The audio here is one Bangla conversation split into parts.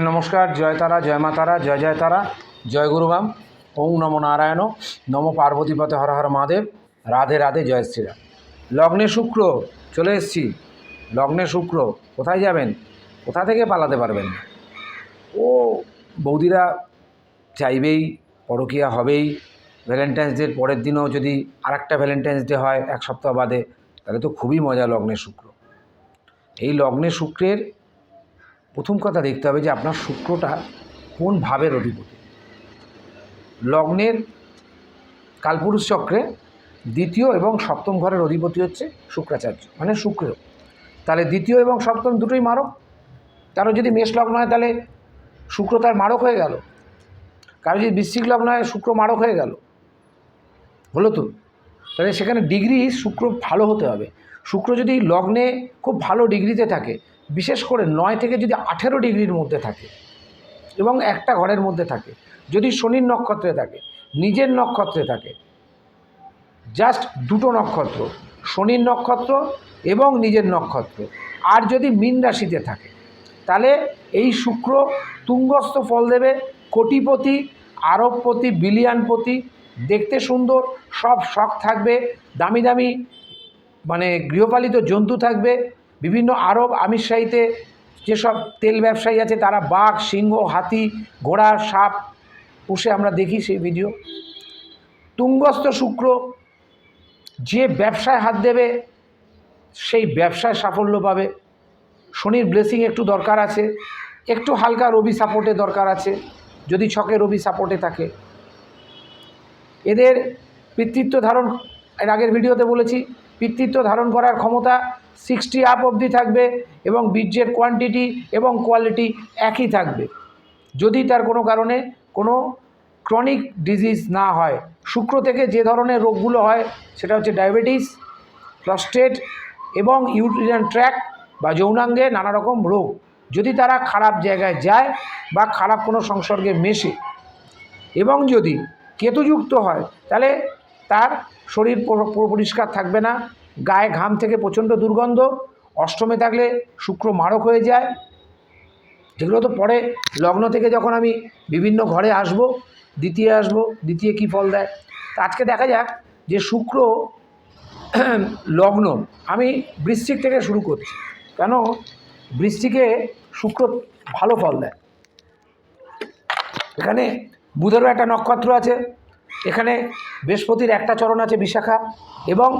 নমস্কার, জয় তারা, জয় মা তারা, জয় জয় তারা, জয় গুরুবাম ওং নম নারায়ণ, নম পার্বতীপতে হর হর মহাদেব, রাধে রাধে, জয় শ্রীরাম। লগ্নে শুক্র, চলে এসছি। লগ্নে শুক্র, কোথায় যাবেন? কোথা থেকে পালাতে পারবেন? ও, বৌদিরা চাইবেই, পরকিয়া হবেই। ভ্যালেন্টাইন্স ডের পরের দিনও যদি আরেকটা ভ্যালেন্টাইন্স ডে হয়, এক সপ্তাহ বাদে, তাহলে তো খুবই মজা লগ্নে শুক্র। এই লগ্নে শুক্রের প্রথম কথা দেখতে হবে যে আপনার শুক্রটা কোন ভাবের অধিপতি? লগ্নের কালপুরুষ চক্রে দ্বিতীয় এবং সপ্তম ঘরের অধিপতি হচ্ছে শুক্রাচার্য মানে শুক্র। তাহলে দ্বিতীয় এবং সপ্তম দুটোই মারক। কারও যদি মেষ লগ্ন হয় তাহলে শুক্র তার মারক হয়ে গেল। কারও যদি বৃশ্চিক লগ্ন হয় শুক্র মারক হয়ে গেল? হলো তো। তাহলে সেখানে ডিগ্রি শুক্র ভালো হতে হবে। শুক্র যদি লগ্নে খুব ভালো ডিগ্রিতে থাকে বিশেষ করে নয় থেকে যদি আঠেরো ডিগ্রির মধ্যে থাকে এবং একটা ঘরের মধ্যে থাকে, যদি শনির নক্ষত্রে থাকে, নিজের নক্ষত্রে থাকে জাস্ট দুটো নক্ষত্র, শনির নক্ষত্র এবং নিজের নক্ষত্র। আর যদি মীন রাশিতে থাকে, তাহলে এই শুক্র তুঙ্গস্থ ফল দেবে, কোটিপতি, আরবপতি, বিলিয়ানপতি, দেখতে সুন্দর, সব শখ থাকবে, দামি দামি মানে গৃহপালিত জন্তু থাকবে বিভিন্ন আরব আমিরশাহীতে যেসব তেল ব্যবসায়ী আছে, তারা বাঘ, সিংহ, হাতি, ঘোড়া, সাপ পুষে আমরা দেখি সেই ভিডিও তুঙ্গস্থ শুক্র যে ব্যবসায় হাত দেবে, সেই ব্যবসায় সাফল্য পাবে। শনির ব্লেসিং একটু দরকার আছে, একটু হালকা রবি সাপোর্টে দরকার আছে, যদি ছকে রবি সাপোর্টে থাকে। এদের পিতৃত্ব ধারণ, এর আগের ভিডিওতে বলেছি, পিতৃত্ব ধারণ করার ক্ষমতা সিক্সটি আপ অবধি থাকবে এবং বীর্যের কোয়ান্টিটি এবং কোয়ালিটি একই থাকবে। যদি তার কোনো কারণে কোনো ক্রনিক ডিজিজ না হয়, শুক্র থেকে যে ধরনের রোগগুলো হয়, সেটা হচ্ছে ডায়াবেটিস প্রস্টেট এবং ইউরিনাল ট্র্যাক বা যৌনাঙ্গে নানা রকম রোগ। যদি তারা খারাপ জায়গায় যায় বা খারাপ কোনো সংসর্গে মেশে এবং যদি কেতুযুক্ত হয়, তাহলে তার শরীর পুরো- পুরো, পরিষ্কার থাকবে না গায়ে ঘাম থেকে প্রচণ্ড দুর্গন্ধ, অষ্টমে থাকলে শুক্র মারক হয়ে যায়। যেগুলো তো পরে লগ্ন থেকে যখন আমি বিভিন্ন ঘরে আসব, দ্বিতীয় আসব, দ্বিতীয় কী ফল দেয়? আজকে দেখা যাক যে শুক্র লগ্ন, আমি বৃশ্চিক থেকে শুরু করছি। কেন? বৃশ্চিকে শুক্র ভালো ফল দেয়। এখানে বুধেরও একটা নক্ষত্র আছে, এখানে বৃহস্পতির একটা চরণ আছে বিশাখা, এবং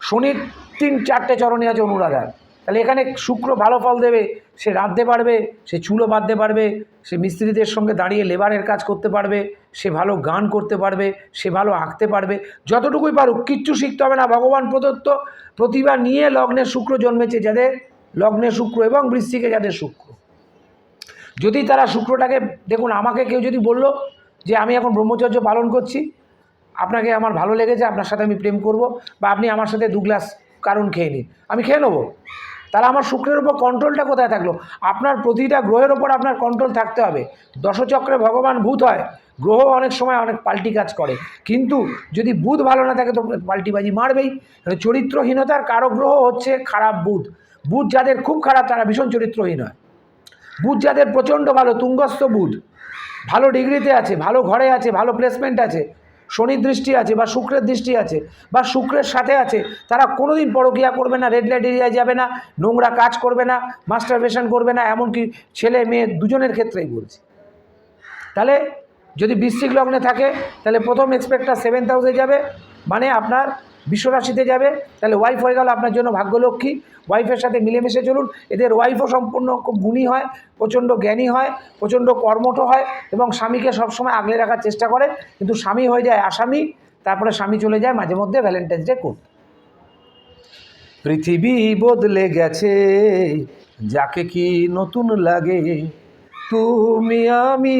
শনির তিন, চারটে চরণে আছে অনুরাধার তাহলে এখানে শুক্র ভালো ফল দেবে, সে রাঁধতে পারবে, সে চুলো বাঁধতে পারবে, সে মিস্ত্রিদের সঙ্গে দাঁড়িয়ে লেবারের কাজ করতে পারবে, সে ভালো গান করতে পারবে, সে ভালো আঁকতে পারবে, যতটুকুই পারুক, কিচ্ছু শিখতে হবে না, ভগবান প্রদত্ত প্রতিভা নিয়ে লগ্নের শুক্র জন্মেছে যাদের লগ্নে শুক্র এবং বৃশ্চিকে যাদের শুক্র। যদি তারা শুক্রটাকে, দেখুন, আমাকে কেউ যদি বলল যে আমি এখন ব্রহ্মচর্য পালন করছি আপনাকে আমার ভালো লেগেছে, আপনার সাথে আমি প্রেম করব বা আপনি আমার সাথে দু গ্লাস কারণ খেয়ে নিন, আমি খেয়ে নেব। তাহলে আমার শুক্রের উপর কন্ট্রোলটা কোথায় থাকল? আপনার প্রতিটা গ্রহের ওপর আপনার কন্ট্রোল থাকতে হবে। দশচক্রে ভগবান ভূত হয়, গ্রহ অনেক সময় অনেক পাল্টি কাজ করে। কিন্তু যদি বুধ ভালো না থাকে, তো পাল্টিবাজি মারবেই। চরিত্রহীনতার কারও গ্রহ হচ্ছে খারাপ বুধ বুধ যাদের খুব খারাপ, তারা ভীষণ চরিত্রহীন হয়। বুধ যাদের প্রচণ্ড ভালো, তুঙ্গস্থ বুধ ভালো ডিগ্রিতে আছে, ভালো ঘরে আছে, ভালো প্লেসমেন্ট আছে শনির দৃষ্টি আছে বা শুক্রের দৃষ্টি আছে বা শুক্রের সাথে আছে, তারা কোনোদিন পরকিয়া করবে না রেড লাইট এরিয়ায় যাবে না, নোংরা কাজ করবে না মাস্টারবেশন করবে না, এমনকি ছেলে মেয়ে দুজনের ক্ষেত্রেই বলছি। তাহলে যদি বৃশ্চিক লগ্নে থাকে, তাহলে প্রথম এক্সপেক্টটা সেভেন হাউসে যাবে মানে আপনার বিশ্বরাশিতে যাবে, তাহলে ওয়াইফ হয়ে গেল, আপনার জন্য ভাগ্যলক্ষ্মী। ওয়াইফের সাথে মিলেমিশে চলুন। এদের ওয়াইফও সম্পূর্ণ খুব গুণী হয়, প্রচণ্ড জ্ঞানী হয়, প্রচণ্ড কর্মঠ হয় এবং স্বামীকে সবসময় আগলে রাখার চেষ্টা করে। কিন্তু স্বামী হয়ে যায় আসামি, তারপরে স্বামী চলে যায় মাঝে মধ্যে ভ্যালেন্টাইন্স ডে করতে পৃথিবী বদলে গেছে, যাকে কি নতুন লাগে? তুমি, আমি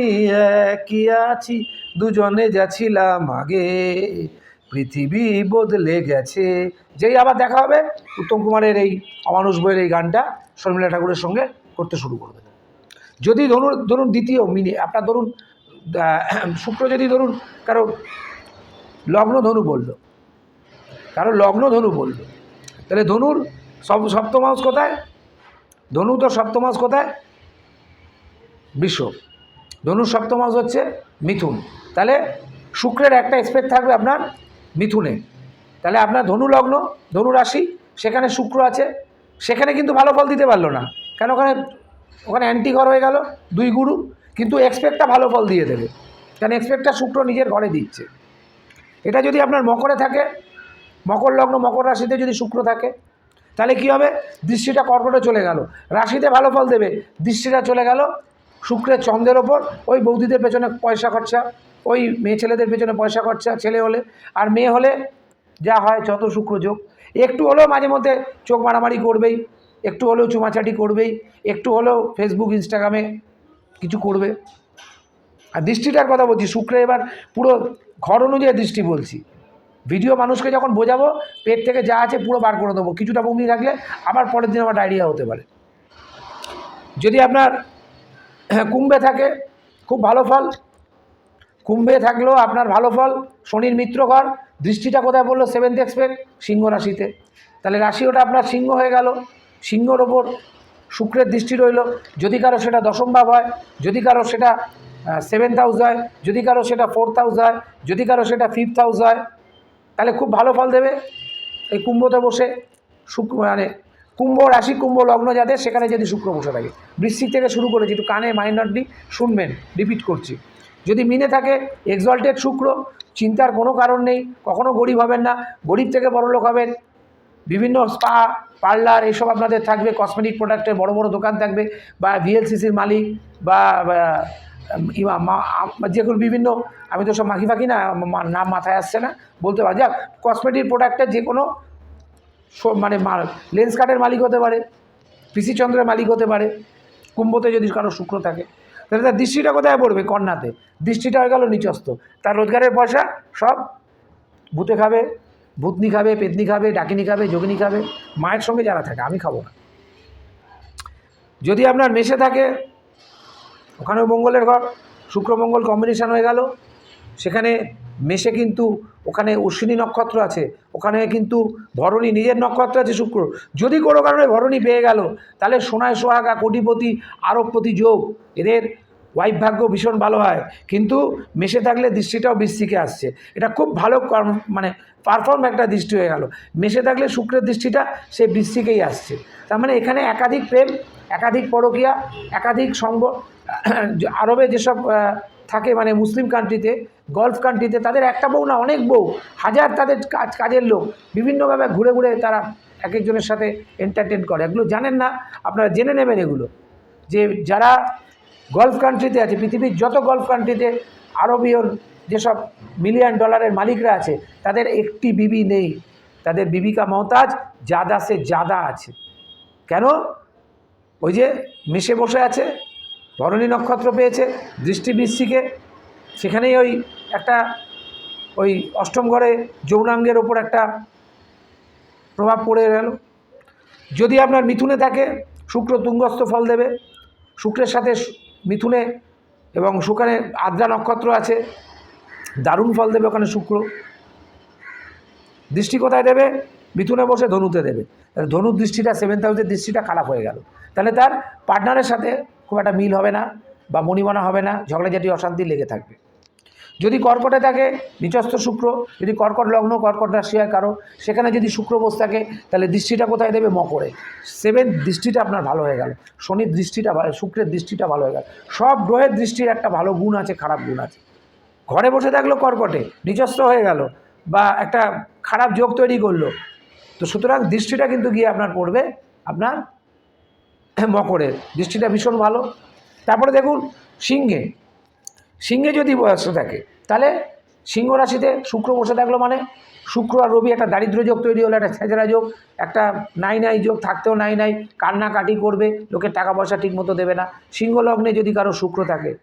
একই আছি, দুজনে যাচ্ছিলাম আগে। পৃথিবী বদলে গেছে। যেই আবার দেখা হবে, উত্তম কুমারের এই অমানুষ বইয়ের এই গানটা শর্মিলা ঠাকুরের সঙ্গে করতে শুরু করবে। যদি ধরুন ধরুন দ্বিতীয় মিনি, আপনার ধরুন শুক্র যদি ধরুন, কারও লগ্ন ধনু বলল, কারও লগ্ন ধনু বলল, তাহলে ধনুর সব সপ্তমাস কোথায়? ধনু তো সপ্তমাস কোথায়? বৃষ ধনুর সপ্তমাস হচ্ছে মিথুন। তাহলে শুক্রের একটা এক্সপেক্ট থাকবে আপনার মিথুনে। তাহলে আপনার ধনু লগ্ন, ধনু রাশি, সেখানে শুক্র আছে। সেখানে কিন্তু ভালো ফল দিতে পারল না। কেন? ওখানে ওখানে অ্যান্টি ঘর হয়ে গেল, দুই গুরু, কিন্তু এক্সপেক্টটা ভালো ফল দিয়ে দেবে। কেন? এক্সপেক্টটা শুক্র নিজের ঘরে দিচ্ছে। এটা যদি আপনার মকরে থাকে, মকর লগ্ন, মকর রাশিতে যদি শুক্র থাকে, তাহলে কি হবে? দৃষ্টিটা কর্কটে চলে গেল। রাশিতে ভালো ফল দেবে, দৃষ্টিটা চলে গেল শুক্রের চন্দ্রের ওপর, ওই বৌদিদের পেছনে পয়সা খরচা। ওই মেয়ে ছেলেদের পেছনে পয়সা খরচা, ছেলে হলে আর মেয়ে হলে যা হয় যত শুক্র যোগ। একটু হলেও মাঝে মধ্যে চোখ মারামারি করবেই, একটু হলেও চুমাচাটি করবেই, একটু হলেও ফেসবুক ইনস্টাগ্রামে কিছু করবে। আর দৃষ্টিটার কথা বলছি, শুক্রে এবার পুরো ঘর অনুযায়ী দৃষ্টি বলছি। ভিডিও মানুষকে যখন বোঝাবো, পেট থেকে যা আছে পুরো বার করে দেবো। কিছুটা বমি থাকলে আবার পরের দিন আমার ডায়রিয়া হতে পারে। যদি আপনার কুম্ভে থাকে, খুব ভালো ফল কুম্ভে থাকলেও আপনার ভালো ফল, শনির মিত্র ঘর, দৃষ্টিটা কোথায় বলল সেভেন্থ এক্সপেক্ট সিংহ রাশিতে। তাহলে রাশি ওটা আপনার সিংহ হয়ে গেল, সিংহর ওপর শুক্রের দৃষ্টি রইল, যদি কারও সেটা দশম ভাব হয়, যদি কারও সেটা সেভেন্থ হাউস হয়, যদি কারও সেটা ফোর্থ হাউস হয়, যদি কারও সেটা ফিফথ হাউস হয়, তাহলে খুব ভালো ফল দেবে। এই কুম্ভতে বসে শুক্র মানে কুম্ভ রাশি, কুম্ভ লগ্ন যাদের, সেখানে যদি শুক্র বসে থাকে। বৃশ্চিক থেকে শুরু করেছি একটু কানে মাইনরলি শুনবেন রিপিট করছি। যদি মিনে থাকে এক্সল্টেড শুক্র, চিন্তার কোনো কারণ নেই কখনও গরিব হবেন না, গরিব থেকে বড়লোক হবেন। বিভিন্ন স্পা পার্লার এসব আপনাদের থাকবে কসমেটিক প্রোডাক্টের বড় বড় দোকান থাকবে, বা ভিএলসিসির মালিক, বা যেগুলো বিভিন্ন, আমি তো সব মাখি ফাঁকি না নাম মাথায় আসছে না, বলতে পারি। যাক কসমেটিক প্রোডাক্টের যে কোনো মানে লেন্স কার্টের মালিক হতে পারে পিসি চন্দ্রের মালিক হতে পারে, কুম্ভতে যদি কারও শুক্র থাকে। তাহলে তার দৃষ্টিটা কোথায় পড়বে? কন্যাতে। দৃষ্টিটা হয়ে গেল নিচস্ত তার রোজগারের পয়সা সব ভূতে খাবে, ভূতনি খাবে, পেতনি খাবে, ডাকিনি খাবে, যোগিনি খাবে, মায়ের সঙ্গে যারা থাকে, আমি খাব না। যদি আপনার মেশে থাকে, ওখানেও মঙ্গলের ঘর শুক্রমঙ্গল কম্বিনেশান হয়ে গেল। সেখানে মেশে কিন্তু ওখানে অশ্বিনী নক্ষত্র আছে, ওখানে কিন্তু ভরণী, নিজের নক্ষত্র আছে শুক্র। যদি কোনো কারণে ভরণী পেয়ে গেল, তাহলে সোনায় সোহাগা, কোটিপতি, আরবপতি যোগ, এদের ওয়াইফ ভাগ্য ভীষণ ভালো হয়। কিন্তু মেশে থাকলে দৃষ্টিটাও বৃষ্টিকে আসছে। এটা খুব ভালো কর্ম মানে পারফর্ম একটা দৃষ্টি হয়ে গেল। মেশে থাকলে শুক্রের দৃষ্টিটা সে বৃষ্টিকেই আসছে। তার মানে এখানে একাধিক প্রেম, একাধিক পরকিয়া, একাধিক সঙ্গ, আরবে যেসব থাকে মানে মুসলিম কান্ট্রিতে গলফ কান্ট্রিতে তাদের একটা বউ না, অনেক বউ। হাজার তাদের কাজ, কাজের লোক। বিভিন্নভাবে ঘুরে ঘুরে তারা এক একজনের সাথে এন্টারটেন করে। এগুলো জানেন না, আপনারা জেনে নেবেন এগুলো। যে যারা গলফ কান্ট্রিতে আছে, পৃথিবীর যত গলফ কান্ট্রিতে আরবীয় যেসব মিলিয়ন ডলারের মালিকরা আছে, তাদের একটি বিবি নেই। তাদের বিবিকা মহতাজ জাদা সে জাদা আছে। কেন? ওই যে মিশে বসে আছে। ভরণী নক্ষত্র পেয়েছে দৃষ্টি বৃষ্টিকে সেখানেই ওই একটা, ওই অষ্টম ঘরে যৌনাঙ্গের ওপর একটা প্রভাব পড়ে গেল। যদি আপনার মিথুনে থাকে, শুক্র তুঙ্গস্থ ফল দেবে। শুক্রের সাথে মিথুনে এবং সেখানে আদ্রা নক্ষত্র আছে, দারুণ ফল দেবে ওখানে শুক্র। দৃষ্টি কোথায় দেবে? মিথুনে বসে ধনুতে দেবে। ধনুর দৃষ্টিটা, সেভেন্থ হাউসের দৃষ্টিটা খারাপ হয়ে গেল। তাহলে তার পার্টনারের সাথে খুব একটা মিল হবে না বা মনিমানা হবে না, ঝগড়া ঝগড়াঝাটি অশান্তি লেগে থাকবে। যদি কর্কটে থাকে নিচস্থ শুক্র, যদি কর্কট লগ্ন, কর্কট রাশি হয় কারও, সেখানে যদি শুক্র বস থাকে, তাহলে দৃষ্টিটা কোথায় দেবে? মকরে। সেভেন দৃষ্টিটা আপনার ভালো হয়ে গেল। শনির দৃষ্টিটা ভালো শুক্রের দৃষ্টিটা ভালো হয়ে গেল। সব গ্রহের দৃষ্টির একটা ভালো গুণ আছে, খারাপ গুণ আছে। ঘরে বসে থাকল কর্কটে নিচস্থ হয়ে গেল বা একটা খারাপ যোগ তৈরি করল। তো সুতরাং দৃষ্টিটা কিন্তু গিয়ে আপনার পড়বে, আপনার দৃষ্টিটা ভীষণ ভালো। তারপরে দেখুন, সিংহে। সিংহে যদি বসে থাকে, তাহলে সিংহ রাশিতে শুক্র বসে থাকল মানে শুক্র আর রবি একটা দারিদ্র যোগ তৈরি হলো, একটা ছেঁচড়া যোগ, একটা নাই নাই যোগ, থাকতেও নাই নাই কান্নাকাটি করবে, লোকের টাকা পয়সা ঠিক মতো দেবে না। সিংহ লগ্নে যদি কারও শুক্র থাকে,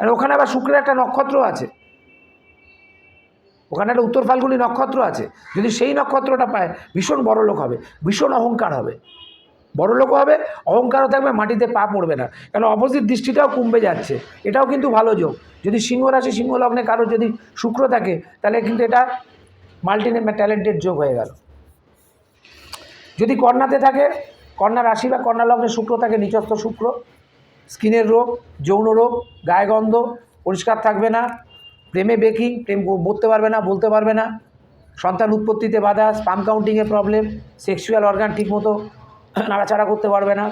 আর ওখানে আবার শুক্রের একটা নক্ষত্র আছে। ওখানে একটা উত্তর ফাল্গুনি নক্ষত্র আছে। যদি সেই নক্ষত্রটা পায়, ভীষণ বড় লোক হবে, ভীষণ অহংকার হবে। বড় লোকও হবে, অহংকারও থাকবে, মাটিতে পা পড়বে না। কেন? অপোজিট দৃষ্টিটাও কমবে যাচ্ছে। এটাও কিন্তু ভালো যোগ। যদি সিংহ রাশি সিংহ লগ্নে কারও যদি শুক্র থাকে, তাহলে কিন্তু এটা মাল্টি ট্যালেন্টেড যোগ হয়ে গেল। যদি কন্যাতে থাকে, কন্যা রাশি বা কন্যা লগ্নে শুক্র থাকে, নিচস্থ শুক্র, স্কিনের রোগ, যৌন রোগ, গায়ে গন্ধ, পরিষ্কার থাকবে না, প্রেমে বেকিং, প্রেম বলতে পারবে না, বলতে পারবে না, সন্তান উৎপত্তিতে বাধা স্পাম কাউন্টিংয়ে প্রবলেম সেক্সুয়াল অর্গান ঠিকমতো নাড়াচাড়া করতে পারবে না।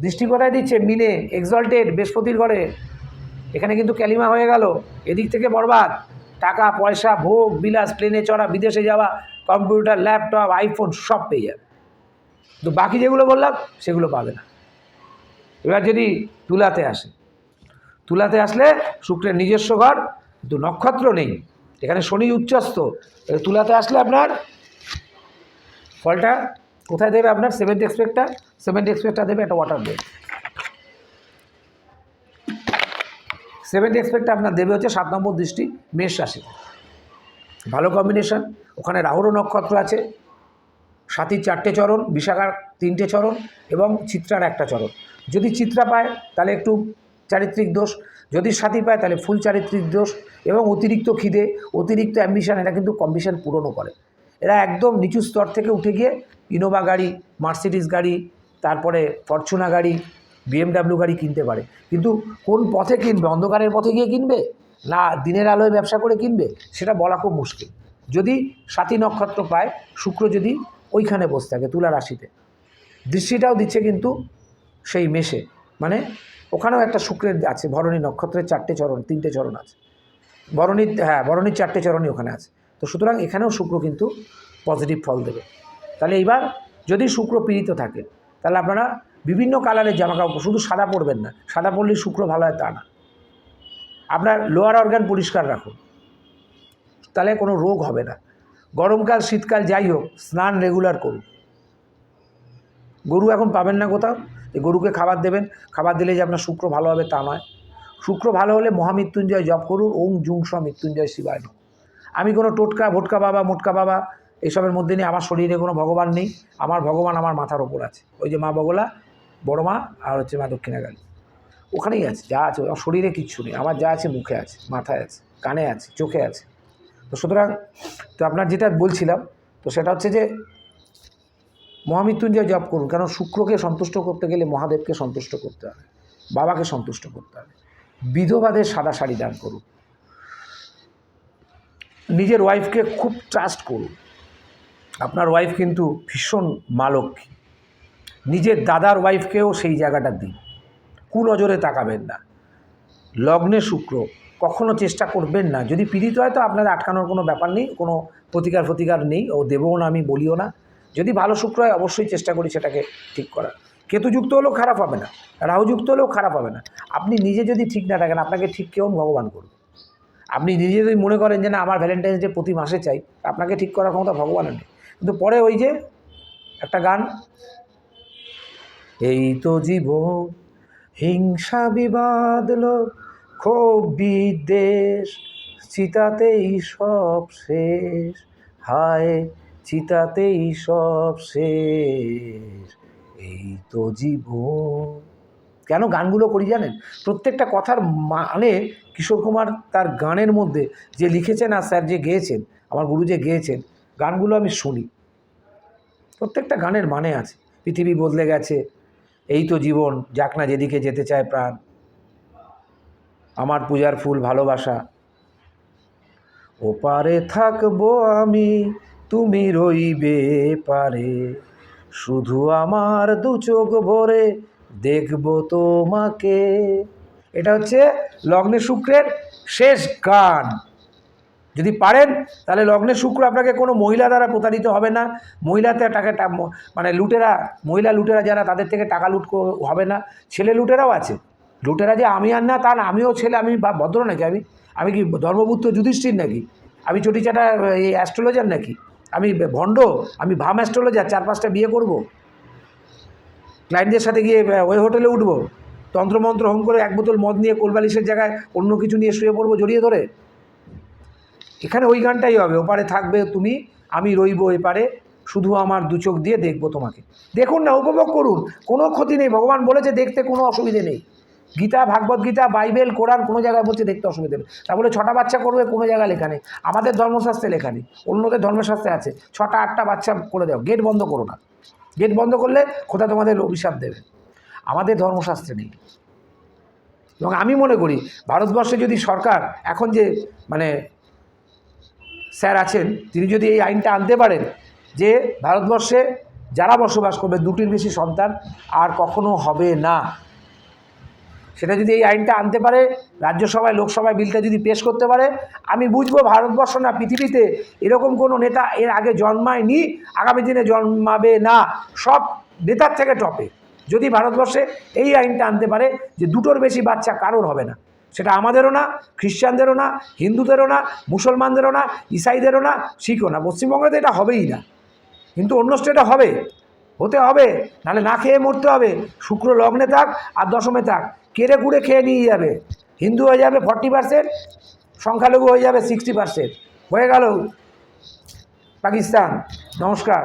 দৃষ্টি কোথায় দিচ্ছে? মিনে এক্সল্টেড বৃহস্পতির ঘরে। এখানে কিন্তু ক্যালিমা হয়ে গেল। এদিক থেকে বরবাদ। টাকা, পয়সা, ভোগ, বিলাস প্লেনে চড়া, বিদেশে যাওয়া কম্পিউটার ল্যাপটপ আইফোন সব পেয়ে যাবে। তো বাকি যেগুলো বললাম, সেগুলো পাবে না। এবার যদি তুলাতে আসে। তুলাতে আসলে শুক্রের নিজস্ব ঘর, কিন্তু নক্ষত্র নেই। এখানে শনি উচ্চস্থ। তুলাতে আসলে আপনার ফলটা কোথায় দেবে আপনার? সেভেন্থ এক্সপেক্টটা সেভেন্থ এক্সপেক্টটা দেবে একটা ওয়াটার দেবে সেভেন্থ এক্সপেক্টটা আপনার দেবে হচ্ছে সাত নম্বর দৃষ্টি, মেষ রাশি। ভালো কম্বিনেশন ওখানে রাহুরও নক্ষত্র আছে। সাতির চারটে চরণ, বিশাখার তিনটে চরণ এবং চিত্রার একটা চরণ। যদি চিত্রা পায়, তাহলে একটু চারিত্রিক দোষ। যদি সাথী পায়, তাহলে ফুল চারিত্রিক দোষ এবং অতিরিক্ত খিদে, অতিরিক্ত অ্যাম্বিশন এরা কিন্তু কম্বিশন পূরণও করে। এরা একদম নিচু স্তর থেকে উঠে গিয়ে ইনোভা গাড়ি মার্সিডিস গাড়ি, তারপরে ফরচুনা গাড়ি বিএমডাব্লিউ গাড়ি কিনতে পারে। কিন্তু কোন পথে কিনবে? অন্ধকারের পথে গিয়ে কিনবে? না দিনের আলোয় ব্যবসা করে কিনবে? সেটা বলা খুব মুশকিল। যদি সাথী নক্ষত্র পায়, শুক্র যদি ওইখানে বসে থাকে, তুলা রাশিতে। দৃষ্টিটাও দিচ্ছে কিন্তু সেই মেশে মানে ওখানেও একটা শুক্রের আছে, ভরণী নক্ষত্রের চারটে চরণ, তিনটে চরণ আছে। ভরণীর হ্যাঁ ভরণীর চারটে চরণই ওখানে আছে। তো সুতরাং এখানেও শুক্র কিন্তু পজিটিভ ফল দেবে। তাহলে এইবার যদি শুক্র পীড়িত থাকে, তাহলে আপনারা বিভিন্ন কালারের জামা কাপড় শুধু সাদা পরবেন না, সাদা পরলেই শুক্র ভালো হয় তা না। আপনার লোয়ার অর্গান পরিষ্কার রাখুন। তাহলে কোনো রোগ হবে না। গরমকাল, শীতকাল যাই হোক, স্নান রেগুলার করুন। গরু এখন পাবেন না কোথাও, এই গরুকে খাবার দেবেন। খাবার দিলে যে আপনার শুক্র ভালো হবে তা নয়। শুক্র ভালো হলে মহামৃত্যুঞ্জয় জপ করুন। ওং জুং স মৃত্যুঞ্জয় শিবায় আমি কোনো টোটকা, ভোটকা বাবা, মোটকা বাবা এসবের মধ্যে নেই আমার শরীরে কোনো ভগবান নেই, আমার ভগবান আমার মাথার ওপর আছে। ওই যে মা বগলা, বড় মা আর হচ্ছে মা দক্ষিণাকালী। ওখানেই আছে, যা আছে আমার শরীরে কিচ্ছু নেই, আমার যা আছে মুখে আছে, মাথায় আছে, কানে আছে, চোখে আছে। তো সুতরাং, তো আপনার যেটা বলছিলাম, তো সেটা হচ্ছে যে, মহামৃত্যুঞ্জয় জপ করুন কারণ শুক্রকে সন্তুষ্ট করতে গেলে মহাদেবকে সন্তুষ্ট করতে হবে, বাবাকে সন্তুষ্ট করতে হবে। বিধবাদের সাদা শাড়ি দান করুন। নিজের ওয়াইফকে খুব ট্রাস্ট করুন। আপনার ওয়াইফ কিন্তু ভীষণ মালক্ষী। নিজের দাদার ওয়াইফকেও সেই জায়গাটা দিন। কুনজরে তাকাবেন না। লগ্নে শুক্র, কখনো চেষ্টা করবেন না। যদি পীড়িত হয় তো আপনার আটকানোর কোনো ব্যাপার নেই, কোনো প্রতিকার প্রতিকার নেই, ও দেবও না, আমি বলিও না। যদি ভালো শুক্র হয় অবশ্যই চেষ্টা করি সেটাকে ঠিক করার। কেতুযুক্ত হলেও খারাপ হবে না, রাহুযুক্ত হলেও খারাপ হবে না। আপনি নিজে যদি ঠিক না থাকেন, আপনাকে ঠিক কেউ ভগবান করবে। আপনি নিজে যদি মনে করেন যে না, আমার ভ্যালেন্টাইন্স ডে প্রতি মাসে চাই, আপনাকে ঠিক করার ক্ষমতা ভগবানের নেই। কিন্তু পরে ওই যে একটা গান, এই তো জীবন, হিংসা বিবাদ লোক ক্ষোভ বিদ্বেষ, চিতাতেই সব শেষ, হায় চিতাতেই সব শেষ, এই তো জীবন। কেন গানগুলো করি জানেন? প্রত্যেকটা কথার মানে কিশোর কুমার তার গানের মধ্যে যে লিখেছেন আর স্যার যে গেয়েছেন, আমার গুরু যে গেয়েছেন গানগুলো আমি শুনি। প্রত্যেকটা গানের মানে আছে। পৃথিবী বদলে গেছে, এই তো জীবন, যাক না যেদিকে যেতে চায় প্রাণ। আমার পূজার ফুল ভালোবাসা। ওপারে থাকব আমি, তুমি রইবে পারে। শুধু আমার দু চোখ ভরে দেখব তোমাকে। এটা হচ্ছে লগ্নে শুক্রের শেষ গান। যদি পারেন, তাহলে লগ্নে শুক্র আপনাকে কোনো মহিলা দ্বারা প্রতারিত হবে না। মহিলাতে টাকা মানে লুটেরা, মহিলা লুটেরা যারা, তাদের থেকে টাকা লুট হবে না। ছেলে লুটেরাও আছে। লুটেরা যে আমি আর না, তা না, আমিও ছেলে, আমি বা- ভদ্র নাকি আমি? আমি কি ধর্মপুত্র যুধিষ্ঠির নাকি? আমি চটিচাটা এই অ্যাস্ট্রোলজার নাকি? আমি ভণ্ড? আমি ভাম অ্যাস্ট্রোলজার, চার পাঁচটা বিয়ে করব। ক্লায়েন্টদের সাথে গিয়ে ওই হোটেলে উঠবো। তন্ত্রমন্ত্র হোম করে এক বোতল মদ নিয়ে কোলবালিশের জায়গায় অন্য কিছু নিয়ে শুয়ে পড়ব জড়িয়ে ধরে। এখানে ওই গানটাই হবে, ওপারে থাকবে তুমি, আমি রইব এপারে, শুধু আমার দু চোখ দিয়ে দেখব তোমাকে। দেখুন না, উপভোগ করুন, কোনো ক্ষতি নেই, ভগবান বলেছে দেখতে কোনো অসুবিধে নেই। গীতা, ভাগবত গীতা, বাইবেল, কোরআন কোনো জায়গায় বলছে দেখতে অসুবিধে নেই। তা বলে ছটা বাচ্চা করবে কোনো জায়গায় লেখা নেই। আমাদের ধর্মশাস্ত্রে লেখা নেই, অন্যদের ধর্মশাস্ত্রে আছে। ছটা, আটটা বাচ্চা করে দাও গেট বন্ধ করো না। গেট বন্ধ করলে খোদা তোমাদের অভিশাপ দেবে। আমাদের ধর্মশাস্ত্রে নেই। এবং আমি মনে করি, ভারতবর্ষে যদি সরকার এখন যে মানে স্যার আছেন, তিনি যদি এই আইনটা আনতে পারেন যে ভারতবর্ষে যারা বসবাস করবে, দুটির বেশি সন্তান, আর কখনো হবে না। সেটা যদি এই আইনটা আনতে পারে, রাজ্যসভায়, লোকসভায় বিলটা যদি পেশ করতে পারে, আমি বুঝব ভারতবর্ষ না, পৃথিবীতে এরকম কোনো নেতা এর আগে জন্মায়নি, আগামী দিনে জন্মাবে না। সব নেতার থেকে টপে। যদি ভারতবর্ষে এই আইনটা আনতে পারে যে দুটোর বেশি বাচ্চা, কারোর হবে না। সেটা আমাদেরও না, খ্রিস্টানদেরও না, হিন্দুদেরও না, মুসলমানদেরও না, ইসাইদেরও না শিখও না। পশ্চিমবঙ্গে তো এটা হবেই না। কিন্তু অন্য স্টেটে হবে, হতে হবে, নাহলে না খেয়ে মরতে হবে। শুক্র লগ্নে থাক আর দশমে থাক, কেড়ে কুড়ে খেয়ে নিয়ে যাবে। হিন্দু হয়ে যাবে ফর্টি পার্সেন্ট সংখ্যালঘু হয়ে যাবে সিক্সটি পার্সেন্ট হয়ে গেল। পাকিস্তান, নমস্কার।